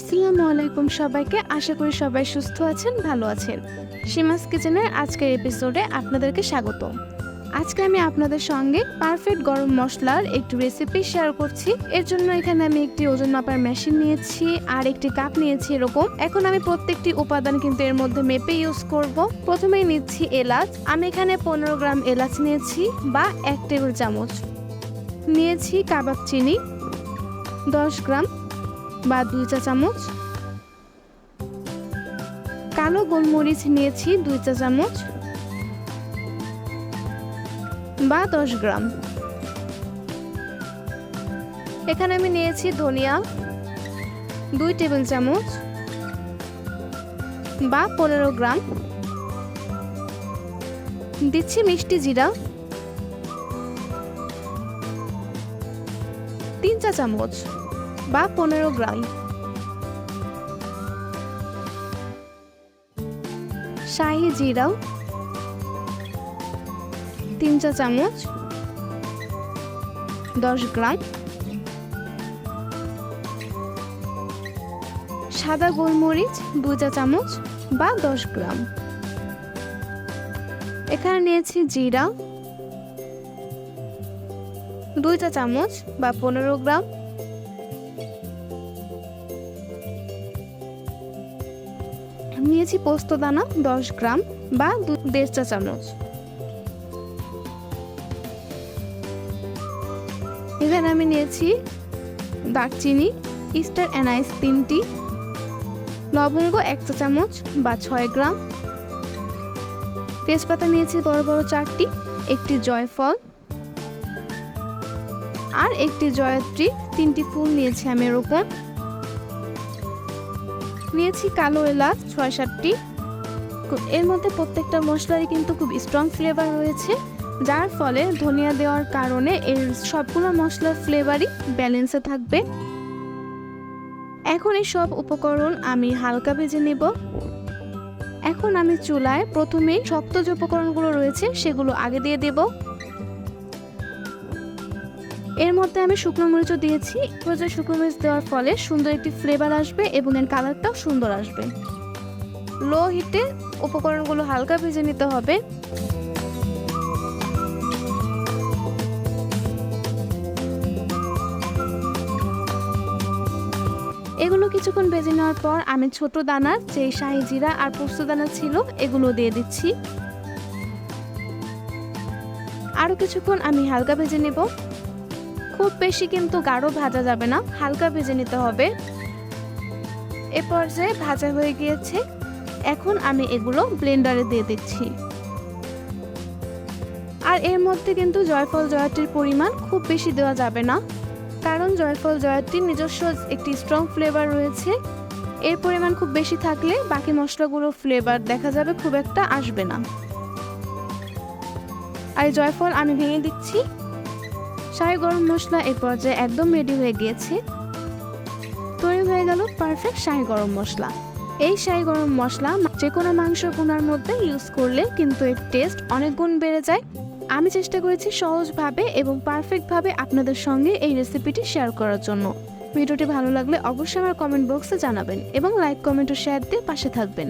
আসসালামু আলাইকুম সবাইকে। আশা করি সবাই সুস্থ আছেন, ভালো আছেন। সীমাস কিচেনের আজকের এপিসোডে আপনাদেরকে স্বাগত আজকে আমি আপনাদের সঙ্গে পারফেক্ট গরম মশলার একটি রেসিপি শেয়ার করছি। এর জন্য এখানে আমি একটি ওজন মাপার মেশিন নিয়েছি আর একটি কাপ নিয়েছি এরকম। এখন আমি প্রত্যেকটি উপাদান কিন্তু এর মধ্যে মেপে ইউজ করব। প্রথমেই নিচ্ছি এলাচ। আমি এখানে পনেরো গ্রাম এলাচ নিয়েছি বা এক টেবিল চামচ। নিয়েছি কাবাব চিনি, দশ গ্রাম বা দুই চা চামচ। কালো গোলমরিচ নিয়েছি দুই চা চামচ। বা দশ গ্রাম। এখানে আমি নিয়েছি ধনিয়া দুই টেবিল চামচ বা পনেরো গ্রাম। দিচ্ছি মিষ্টি জিরা তিন চা চামচ। বা পনেরো গ্রাম। শাহি জিরাও তিন চা চামচ। দশ গ্রাম। সাদা গোলমরিচ দু চা চামচ বা দশ গ্রাম। এখানে নিয়েছি জিরা। দুই চা চামচ বা পনেরো গ্রাম। নিয়েছি পোস্ত দানা, দশ গ্রাম বা দু- দেড় চা চামচ। এখানে আমি নিয়েছি দারচিনি, ইস্টার অ্যানাইস তিনটি, লবঙ্গ এক চা চামচ বা ছয় গ্রাম। তেজপাতা নিয়েছি বড় বড় চারটি, একটি জয়ফল। আর একটি জয়ত্রী, তিনটি ফুল নিয়েছি আমি এরকম নিয়েছি কালো এলাচ, ছয় সাতটি। এর মধ্যে প্রত্যেকটা মশলারই কিন্তু খুব স্ট্রং ফ্লেভার রয়েছে। যার ফলে ধনিয়া দেওয়ার কারণে এর সবগুলো মশলার ফ্লেভারই ব্যালেন্সে থাকবে। এখন এই সব উপকরণ আমি হালকা ভেজে নেব। এখন আমি চুলায় প্রথমেই শক্ত যে উপকরণগুলো রয়েছে সেগুলো আগে দিয়ে দেব। এর মধ্যে আমি শুকনো মরিচও দিয়েছি। প্রয়োজন শুকনো মরিচ দেওয়ার ফলে সুন্দর একটি ফ্লেভার আসবে এবং এর কালারটাও সুন্দর আসবে। লো হিটে উপকরণগুলো হালকা ভেজে নিতে হবে। এগুলো কিছুক্ষণ ভেজে নেওয়ার পর আমি ছোট দানার যে শাহি জিরা আর পোস্ত দানা ছিল, এগুলো দিয়ে দিচ্ছি। আরও কিছুক্ষণ আমি হালকা ভেজে নেব। খুব বেশি কিন্তু গাঢ় ভাজা যাবে না, হালকা ভেজে নিতে হবে। এ পর্যায়ে ভাজা হয়ে গিয়েছে। এখন আমি এগুলো ব্লেন্ডারে দিয়ে দিচ্ছি। আর এর মধ্যে কিন্তু জয়ফল জয়াটির পরিমাণ খুব বেশি দেওয়া যাবে না, কারণ জয়ফল জয়াটির নিজস্ব একটি স্ট্রং ফ্লেভার রয়েছে। এর পরিমাণ খুব বেশি থাকলে বাকি মশলাগুলোর ফ্লেভার দেখা যাবে খুব একটা আসবে না। আর জয়ফল আমি ভেঙে দিচ্ছি। শাহি গরম মশলা এই পর্যায়ে একদম রেডি হয়ে গিয়েছে। তৈরি হয়ে গেল পারফেক্ট শাহি গরম মশলা। এই শাহি গরম মশলা যে কোনো মাংস ভুনার মধ্যে ইউজ করলে কিন্তু এর টেস্ট অনেক গুণ বেড়ে যায়। আমি চেষ্টা করেছি সহজভাবে এবং পারফেক্টভাবে আপনাদের সঙ্গে এই রেসিপিটি শেয়ার করার জন্য। ভিডিওটি ভালো লাগলে অবশ্যই আমার কমেন্ট বক্সে জানাবেন এবং লাইক কমেন্ট ও শেয়ার দিয়ে পাশে থাকবেন।